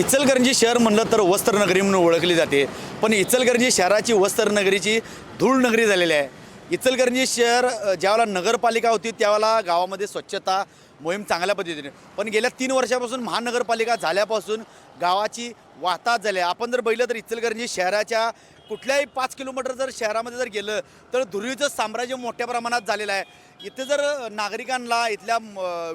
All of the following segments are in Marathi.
इचलकरंजी शहर म्हणलं तर वस्त्रनगरी म्हणून ओळखली जाते. पण इचलकरंजी शहराची वस्त्रनगरीची धूळ नगरी झालेली आहे. इचलकरंजी शहर ज्यावेळेला नगरपालिका होती त्यावेळेला गावामध्ये स्वच्छता मोहीम चांगल्या पद्धतीने. पण गेल्या तीन वर्षापासून महानगरपालिका झाल्यापासून गावाची वाहतात झाली आहे. आपण जर बघितलं तर इचलकरंजी शहराच्या कुठल्याही पाच किलोमीटर जर शहरामध्ये जर गेलं तर धुरीचं साम्राज्य मोठ्या प्रमाणात झालेलं आहे. इथे जर नागरिकांना इथल्या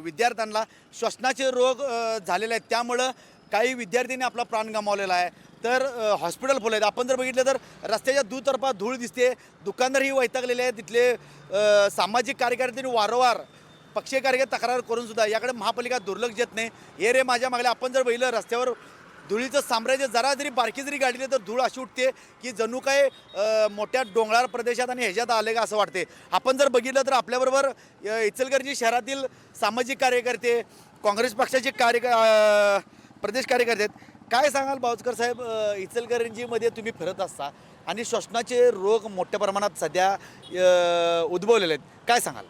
विद्यार्थ्यांना श्वसनाचे रोग झालेले आहेत. त्यामुळं काही विद्यार्थ्यांनी आपला प्राण गमावलेला आहे. तर हॉस्पिटल फुल आहेत. आपण जर बघितलं तर रस्त्याच्या दुतर्फा धूळ दिसते. दुकानदारही वैतागलेले आहेत. तिथले सामाजिक कार्यकर्त्यांनी वारंवार पक्षीय कार्यकर्ते तक्रार करून सुद्धा याकडे महापालिका दुर्लक्ष देत नाही. हे रे माझ्या मागल्या आपण जर बघितलं रस्त्यावर धुळीचं साम्राज्य जरा जरी बारकी जरी गाडली तर धूळ अशी उठते की जणू काय मोठ्या डोंगराळ प्रदेशात आणि ह्याच्यात आले का असं वाटते. आपण जर बघितलं तर आपल्याबरोबर इचलकरंजी शहरातील सामाजिक कार्यकर्ते काँग्रेस पक्षाचे कार्य प्रदेश कार्यकर्ते आहेत. काय सांगाल बावचकर साहेब इचलकरंजीमध्ये तुम्ही फिरत असता आणि श्वसनाचे रोग मोठ्या प्रमाणात सध्या अ, उद्भवलेले आहेत. काय सांगाल?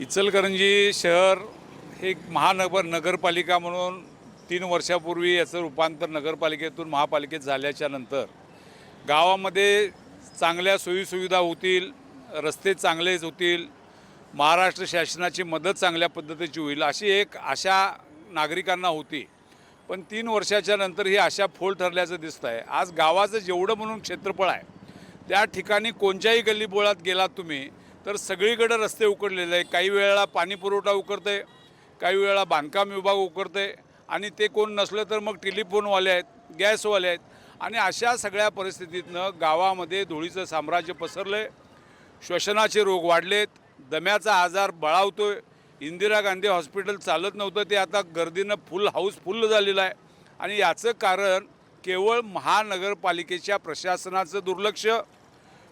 इचलकरंजी शहर हे एक महानगर नगरपालिका म्हणून तीन वर्षापूर्वी याचं रूपांतर नगरपालिकेतून महापालिकेत झाल्याच्यानंतर गावामध्ये चांगल्या सोयीसुविधा होतील रस्ते चांगलेच होतील महाराष्ट्र शासनाची मदत चांगल्या पद्धतीची होईल अशी एक आशा नागरिकांना होती. पण तीन वर्षाच्या नंतर ही आशा फोल ठरल्याचं दिसतं आहे आज गावाचं जेवढं म्हणून क्षेत्रफळ आहे त्या ठिकाणी कोणत्याही गल्लीबोळात गेलात तुम्ही तर सगळीकडे रस्ते उकडलेले आहे काही वेळेला पाणी पुरवठा उकरते काही वेळेला बांधकाम विभाग उकरते आणि ते कोण नसलं तर मग टेलिफोनवाले आहेत गॅसवाले आहेत. आणि अशा सगळ्या परिस्थितीतनं गावामध्ये धुळीचं साम्राज्य पसरलं आहे श्वसनाचे रोग वाढलेत दम्याचा आजार बळावतो आहे इंदिरा गांधी हॉस्पिटल चालत नव्हतं ते आता गर्दीनं फुल हाऊस फुल्ल झालेलं आहे. आणि याचं कारण केवळ महानगरपालिकेच्या प्रशासनाचं दुर्लक्ष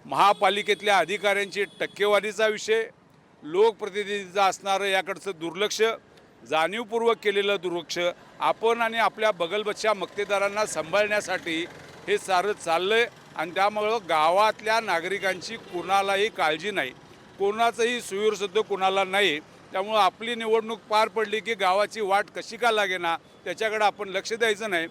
महापालिकेतल्या अधिकाऱ्यांची टक्केवारीचा विषय लोकप्रतिनिधीचा असणारं याकडचं दुर्लक्ष जाणीवपूर्वक केलेलं दुर्लक्ष आपण आणि आपल्या बगलबच्च्या मक्तेदारांना सांभाळण्यासाठी हे सारं चाललं आहे आणि त्यामुळं गावातल्या नागरिकांची कुणालाही काळजी नाही. कोणाचंही सुविरसुद्धा कुणाला नाही. त्यामुळं आपली निवडणूक पार पडली की गावाची वाट कशी का लागेना त्याच्याकडं आपण लक्ष द्यायचं नाही.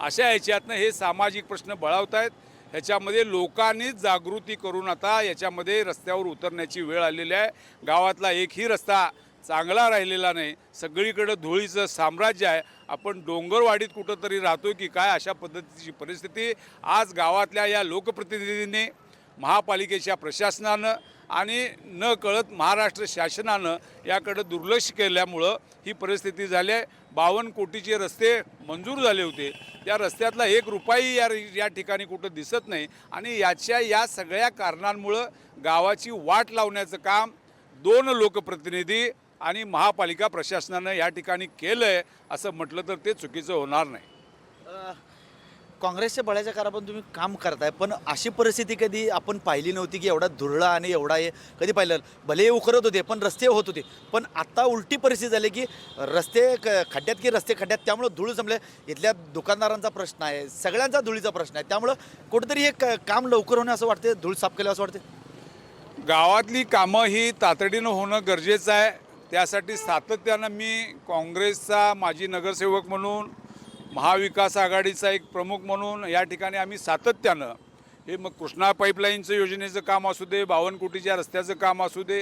अशा ह्याच्यातनं हे सामाजिक प्रश्न बळावत आहेत ह्याच्यामध्ये लोकांनीच जागृती करून आता याच्यामध्ये रस्त्यावर उतरण्याची वेळ आलेली आहे. गावातला एकही रस्ता चांगला राहिलेला नाही. सगळीकडं धुळीचं साम्राज्य आहे. आपण डोंगरवाडीत कुठंतरी राहतो की काय अशा पद्धतीची परिस्थिती. आज गावातल्या या लोकप्रतिनिधींनी महापालिकेच्या प्रशासनानं आणि न कळत महाराष्ट्र शासनानं याकडं दुर्लक्ष केल्यामुळं ही परिस्थिती झाली आहे. बावन्न कोटीचे रस्ते मंजूर झाले होते. त्या रस्त्यातला एक रुपयाही या या ठिकाणी कुठं दिसत नाही. आणि याच्या या सगळ्या कारणांमुळं गावाची वाट लावण्याचं काम दोन लोकप्रतिनिधी आणि महापालिका प्रशासनानं या ठिकाणी केलं आहे असं म्हटलं तर ते चुकीचं होणार नाही. काँग्रेसच्या बळाच्या कारापासून तुम्ही काम करताय पण अशी परिस्थिती कधी आपण पाहिली नव्हती की एवढा धुरळा आणि एवढा हे कधी पाहिलं? भले उकरत होते पण रस्ते होत होते. पण आता उलटी परिस्थिती झाली की रस्ते क- खड्ड्यात की रस्ते खड्ड्यात त्यामुळं धूळ जमले. इथल्या दुकानदारांचा प्रश्न आहे सगळ्यांचा धुळीचा प्रश्न आहे. त्यामुळं कुठेतरी हे क- काम लवकर होणे असं वाटते धूळ साफ केलं असं वाटते गावातली कामं ही तातडीनं होणं गरजेचं आहे. त्यासाठी सातत्यानं मी काँग्रेसचा माजी नगरसेवक म्हणून महाविकास आघाडीचा एक प्रमुख म्हणून या ठिकाणी आम्ही सातत्यानं हे मग कृष्णा पाईपलाईनचं योजनेचं काम असू दे बावन्न कोटीच्या रस्त्याचं काम असू दे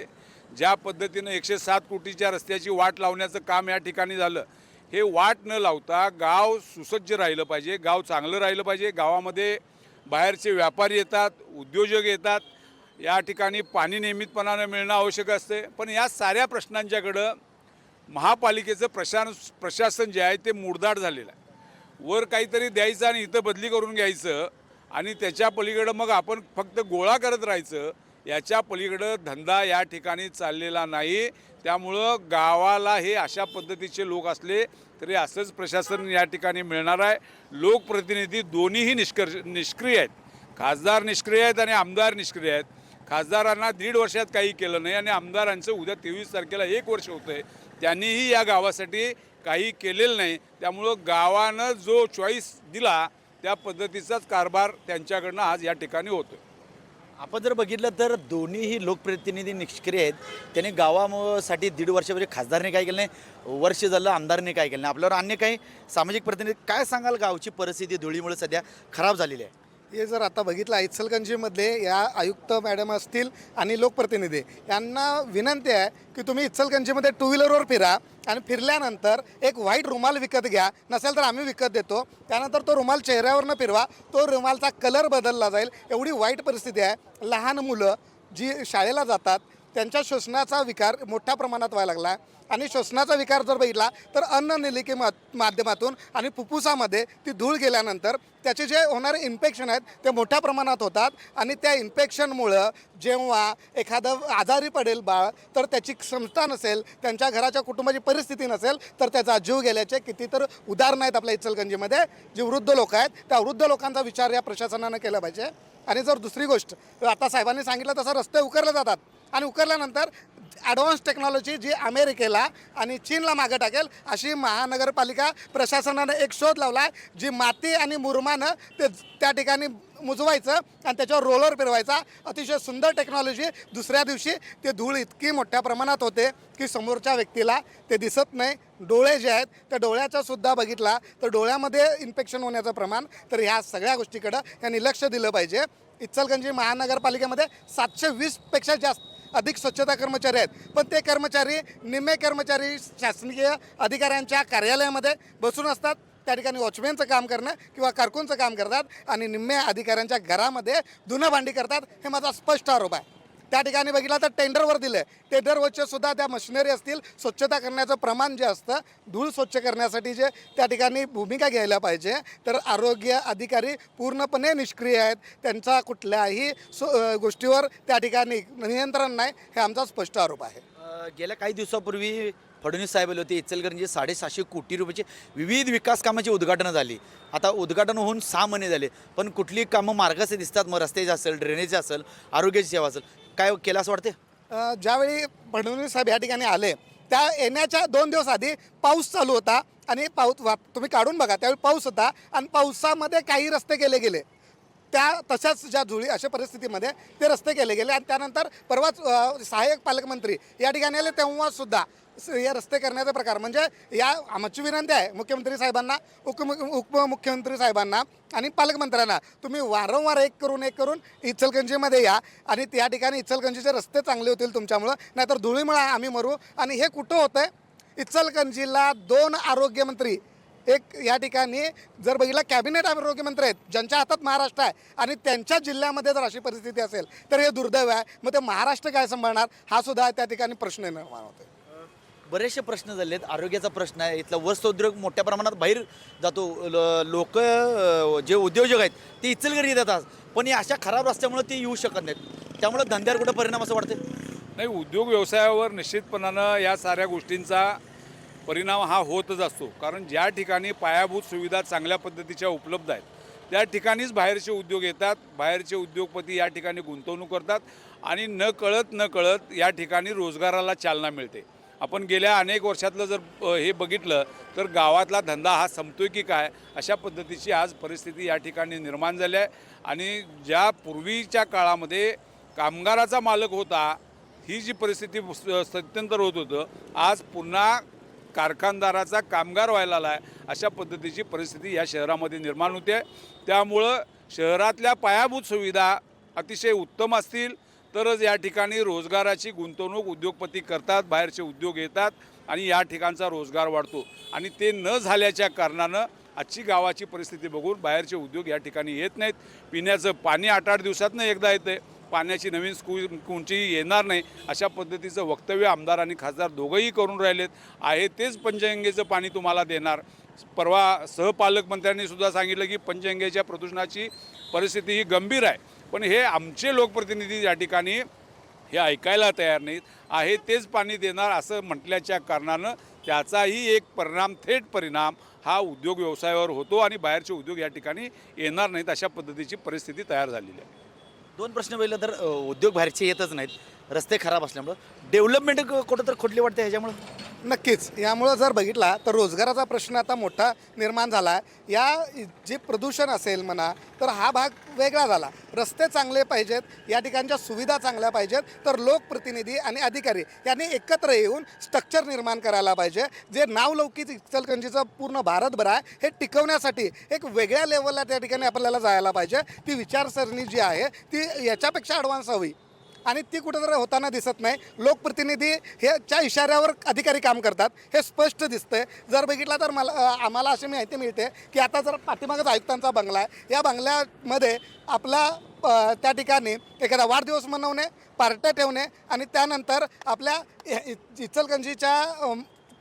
ज्या पद्धतीनं एकशे सात कोटीच्या रस्त्याची वाट लावण्याचं काम या ठिकाणी झालं. हे वाट न लावता गाव सुसज्ज राहिलं पाहिजे गाव चांगलं राहिलं पाहिजे. गावामध्ये बाहेरचे व्यापारी येतात उद्योजक येतात. या ठिकाणी पाणी नियमितपणानं मिळणं आवश्यक असते. पण या साऱ्या प्रश्नांच्याकडं महापालिकेचं प्रशान प्रशासन जे आहे ते मुडदाड झालेलं आहे. वर काहीतरी द्यायचं आणि इथं बदली करून घ्यायचं आणि त्याच्या पलीकडं मग आपण फक्त गोळा करत राहायचं याच्या पलीकडं धंदा या ठिकाणी चाललेला नाही. त्यामुळं गावाला हे अशा पद्धतीचे लोक असले तरी असंच प्रशासन या ठिकाणी मिळणार आहे. लोकप्रतिनिधी दोन्हीही निष्कर निष्क्रिय आहेत. खासदार निष्क्रिय आहेत आणि आमदार निष्क्रिय आहेत. खासदारांना दीड वर्षात काही केलं नाही आणि आमदारांचं उद्या तेवीस तारखेला एक वर्ष होतं आहे त्यांनीही या गावासाठी काही केलेलं नाही. त्यामुळं गावानं जो चॉईस दिला त्या पद्धतीचाच कारभार त्यांच्याकडनं आज या ठिकाणी होतो आपण जर बघितलं तर दोन्हीही लोकप्रतिनिधी निष्क्रिय आहेत. त्यांनी गावासाठी दीड वर्षापूर्वी खासदारने काय केलं नाही वर्ष झालं आमदारने काय केलं नाही. आपल्यावर अन्य काही सामाजिक प्रतिनिधी काय सांगाल गावची परिस्थिती? धुळीमुळे सध्या खराब झालेली आहे. हे जर आता बघितलं इचलगंजीमध्ये या आयुक्त मॅडम असतील आणि लोकप्रतिनिधी यांना विनंती आहे की तुम्ही इचलगंजीमध्ये टू व्हीलरवर फिरा आणि फिरल्यानंतर एक व्हाईट रुमाल विकत घ्या. नसेल तर आम्ही विकत देतो. त्यानंतर तो रुमाल चेहऱ्यावरनं फिरवा. तो रुमालचा कलर बदलला जाईल. एवढी वाईट परिस्थिती आहे. लहान मुलं जी शाळेला जातात त्यांच्या श्वसनाचा विकार मोठ्या प्रमाणात व्हायला लागला. आणि श्वसनाचा विकार जर बघितला तर अन्न निलिके मा माध्यमातून आणि फुफ्फुसामध्ये ती धूळ गेल्यानंतर त्याचे जे होणारे इन्फेक्शन आहेत ते मोठ्या प्रमाणात होतात. आणि त्या इन्फेक्शनमुळं जेव्हा एखादं आजारी पडेल बाळ तर त्याची क्षमता नसेल त्यांच्या घराच्या कुटुंबाची परिस्थिती नसेल तर त्याचा जीव गेल्याचे किती तर उदाहरणं आहेत आपल्या इचलगंजीमध्ये जे वृद्ध लोक आहेत त्या वृद्ध लोकांचा विचार या प्रशासनानं केला पाहिजे. आणि जर दुसरी गोष्ट आता साहेबांनी सांगितलं तसं रस्ते उकरले जातात. आणि उकरल्यानंतर ॲडव्हान्स टेक्नॉलॉजी जी अमेरिकेला आणि चीनला मागं टाकेल अशी महानगरपालिका प्रशासनानं एक शोध लावला आहे जी माती आणि मुरमानं ते त्या ठिकाणी मुजवायचं आणि त्याच्यावर रोलर फिरवायचा. अतिशय सुंदर टेक्नॉलॉजी दुसऱ्या दिवशी ते धूळ इतकी मोठ्या प्रमाणात होते की समोरच्या व्यक्तीला ते दिसत नाही. डोळे जे आहेत त्या डोळ्याचा सुद्धा बघितला तर डोळ्यामध्ये इन्फेक्शन होण्याचं प्रमाण. तर ह्या सगळ्या गोष्टीकडं यांनी लक्ष दिलं पाहिजे. इचलगंजी महानगरपालिकेमध्ये सातशे वीसपेक्षा जास्त अधिक स्वच्छता कर्मचारी आहेत. पण ते कर्मचारी निम्मे कर्मचारी शासकीय अधिकाऱ्यांच्या कार्यालयामध्ये बसून असतात. त्या ठिकाणी वॉचमॅनचं काम करणं किंवा कारकूनचं काम करतात आणि निम्मे अधिकाऱ्यांच्या घरामध्ये धुणं भांडी करतात हे माझा स्पष्ट आरोप आहे. त्या ठिकाणी बघितला तर टेंडरवर दिलं आहे टेंडरवरचे सुद्धा त्या मशिनरी असतील स्वच्छता करण्याचं प्रमाण जे असतं धूळ स्वच्छ करण्यासाठी जे त्या ठिकाणी भूमिका घ्यायला पाहिजे. तर आरोग्य अधिकारी पूर्णपणे निष्क्रिय आहेत. त्यांचा कुठल्याही गोष्टीवर त्या ठिकाणी नियंत्रण नाही हे आमचा स्पष्ट आरोप आहे. गेल्या काही दिवसापूर्वी फडणवीस साहेब आले होते इचलकरंजी साडेसहाशे कोटी रुपयाची विविध विकास कामाची उद्घाटनं झाली. आता उद्घाटन होऊन सहा महिने झाले पण कुठली कामं मार्गाचे दिसतात मग रस्त्याचे असेल ड्रेनेजचे असेल आरोग्याची सेवा असेल काय केलं असं वाटते अ, ज्यावेळी फडणवीस साहेब या ठिकाणी आले त्या येण्याच्या दोन दिवस आधी पाऊस चालू होता आणि पाऊस वा- तुम्ही काढून बघा त्यावेळी पाऊस होता आणि पावसामध्ये काही रस्ते केले गेले. त्या तशाच ज्या जुळी अशा परिस्थितीमध्ये ते रस्ते केले गेले आणि त्यानंतर परवाच सहाय्यक पालकमंत्री या ठिकाणी आले तेव्हासुद्धा स- हे रस्ते करण्याचा प्रकार. म्हणजे या आमची विनंती आहे मुख्यमंत्री साहेबांना उपमुख उपमुख्यमंत्री साहेबांना आणि पालकमंत्र्यांना तुम्ही वारंवार एक करून एक करून इचलगंजीमध्ये या आणि त्या ठिकाणी इचलगंजीचे रस्ते चांगले होतील तुमच्यामुळं नाहीतर धुळीमुळे आम्ही मरू. आणि हे कुठं होतं आहे इचलगंजीला दोन आरोग्यमंत्री एक या ठिकाणी जर बघितलं कॅबिनेट आरोग्यमंत्री आहेत ज्यांच्या हातात महाराष्ट्र आहे आणि त्यांच्या जिल्ह्यामध्ये जर अशी परिस्थिती असेल तर हे दुर्दैव आहे. मग ते महाराष्ट्र काय सांभाळणार? हा सुद्धा त्या ठिकाणी प्रश्न निर्माण होतो बरेचसे प्रश्न झाले आहेत आरोग्याचा प्रश्न आहे. इथला वस्त्रोद्योग मोठ्या प्रमाणात बाहेर जातो. लोक जे उद्योजक आहेत ते इचलगरी येतात. पण या अशा खराब रस्त्यामुळे ते येऊ शकत नाहीत. त्यामुळे धंद्यावर कुठं परिणाम असं वाटतं नाही उद्योग व्यवसायावर निश्चितपणानं या साऱ्या गोष्टींचा परिणाम हा होतच असतो. कारण ज्या ठिकाणी पायाभूत सुविधा चांगल्या पद्धतीच्या उपलब्ध आहेत त्या ठिकाणीच बाहेरचे उद्योग येतात. बाहेरचे उद्योगपती या ठिकाणी गुंतवणूक करतात आणि न कळत न कळत या ठिकाणी रोजगाराला चालना मिळते. आपण गेल्या अनेक वर्षातलं जर हे बघितलं तर गावातला धंदा हा संपतोय की काय अशा पद्धतीची आज परिस्थिती या ठिकाणी निर्माण झाली आहे. आणि ज्या पूर्वीच्या काळामध्ये कामगाराचा मालक होता ही जी परिस्थिती स- सत्यंतर होत होतं आज पुन्हा कारखानदाराचा कामगार व्हायला आला आहे अशा पद्धतीची परिस्थिती या शहरामध्ये निर्माण होते. त्यामुळं शहरातल्या पायाभूत सुविधा अतिशय उत्तम असतील तरच या ठिकाणी रोजगाराची गुंतवणूक उद्योगपती करतात बाहेरचे उद्योग येतात आणि या ठिकाणचा रोजगार वाढतो. आणि ते न झाल्याच्या कारणानं आजची गावाची परिस्थिती बघून बाहेरचे उद्योग या ठिकाणी येत नाहीत. पिण्याचं पाणी आठ आठ दिवसातनं एकदा येते पाण्याची नवीन स्कू कोणची येणार नाही अशा पद्धतीचं वक्तव्य आमदार आणि खासदार दोघंही करून राहिलेत. आहे तेच पंचगंगेचं पाणी तुम्हाला देणार. परवा सहपालकमंत्र्यांनी सुद्धा सांगितलं की पंचगंगेच्या प्रदूषणाची परिस्थिती ही गंभीर आहे. पण हे आमचे लोकप्रतिनिधी या ठिकाणी हे ऐकायला तयार नाहीत. आहे तेच पाणी देणार असं म्हटल्याच्या कारणानं त्याचाही एक परिणाम थेट परिणाम हा उद्योग व्यवसायावर होतो आणि बाहेरचे उद्योग या ठिकाणी येणार नाहीत अशा पद्धतीची परिस्थिती तयार झालेली आहे. दोन प्रश्न बघितलं तर उद्योग बाहेरचे येतच नाहीत. रस्ते खराब असल्यामुळं. डेव्हलपमेंट कुठं तर खोटली वाटते ह्याच्यामुळं? नक्कीच. यामुळं जर बघितला तर रोजगाराचा प्रश्न आता मोठा निर्माण झाला आहे. या जे प्रदूषण असेल म्हणा तर हा भाग वेगळा झाला. रस्ते चांगले पाहिजेत या ठिकाणच्या सुविधा चांगल्या पाहिजेत तर लोकप्रतिनिधी आणि अधिकारी यांनी एकत्र येऊन स्ट्रक्चर निर्माण करायला पाहिजे. जे नावलौकिक इचलकंजीचं पूर्ण भारतभर आहे हे टिकवण्यासाठी एक वेगळ्या लेवलला त्या ठिकाणी आपल्याला जायला पाहिजे. ती विचारसरणी जी आहे ती याच्यापेक्षा ॲडव्हान्स हवी. आणि ती कुठेतरी होताना दिसत नाही. लोकप्रतिनिधी ह्याच्या इशाऱ्यावर अधिकारी काम करतात. हे स्पष्ट दिसतंय. जर बघितला तर मला आम्हाला अशी माहिती मिळते की आता जर पाठीमागच आयुक्तांचा बंगला आहे. या बंगल्यामध्ये आपला त्या ठिकाणी एखादा वाढदिवस मनवणे पार्ट्या ठेवणे आणि त्यानंतर आपल्या इचलगंजीच्या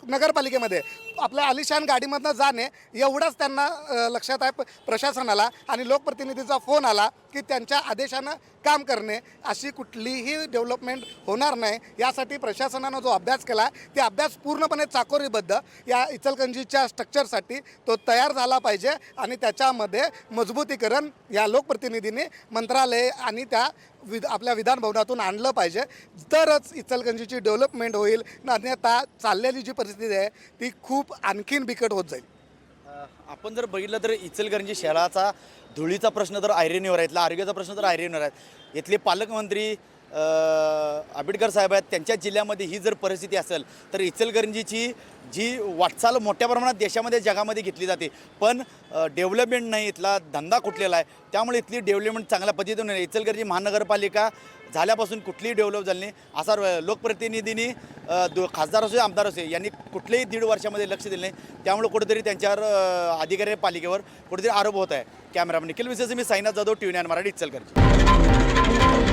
नगरपालिकेमध्ये आपल्या आलिशान गाडीमधनं जाणे एवढंच त्यांना लक्षात आहे प्रशासनाला आणि लोकप्रतिनिधीचा फोन आला की त्यांच्या आदेशानं काम करणे अशी कुठलीही डेव्हलपमेंट होणार नाही. यासाठी प्रशासनानं जो अभ्यास केला ते अभ्यास पूर्णपणे चाकोरीबद्ध. या इचलकंजीच्या स्ट्रक्चरसाठी तो तयार झाला पाहिजे आणि त्याच्यामध्ये मजबूतीकरण या लोकप्रतिनिधींनी मंत्रालय आणि त्या विध आपल्या विधानभवनातून आणलं पाहिजे. तरच इचलकंजीची डेव्हलपमेंट होईल. अन्यथा चाललेली जी परिस्थिती आहे ती खूप आणखीन बिकट होत जाईल. आपण जर बघितलं तर इचलकरंजी शहराचा धुळीचा प्रश्न तर आयरेनीवर आहे इथला आरोग्याचा प्रश्न तर आयरेनीवर आहे. इथले पालकमंत्री आंबेडकर साहेब आहेत त्यांच्या जिल्ह्यामध्ये ही जर परिस्थिती असेल तर इचलकरंजीची जी वाटचाल मोठ्या प्रमाणात देशामध्ये जगामध्ये घेतली जाते. पण डेव्हलपमेंट नाही इथला धंदा कुठलेला आहे त्यामुळे इथली डेव्हलपमेंट चांगल्या पद्धतीने नाही. इचलकरंजी महानगरपालिका झाल्यापासून कुठलीही डेव्हलप झाली नाही. असा लोकप्रतिनिधींनी दो खासदार असो आमदार असो यांनी कुठल्याही दीड वर्षामध्ये लक्ष दिलं नाही. त्यामुळे कुठेतरी त्यांच्यावर अधिकारी पालिकेवर. कुठेतरी आरोप होत आहे. कॅमेरामन निखिल विशेष मी Sainath Jadhav T V nine Marathi Ichalkaranji.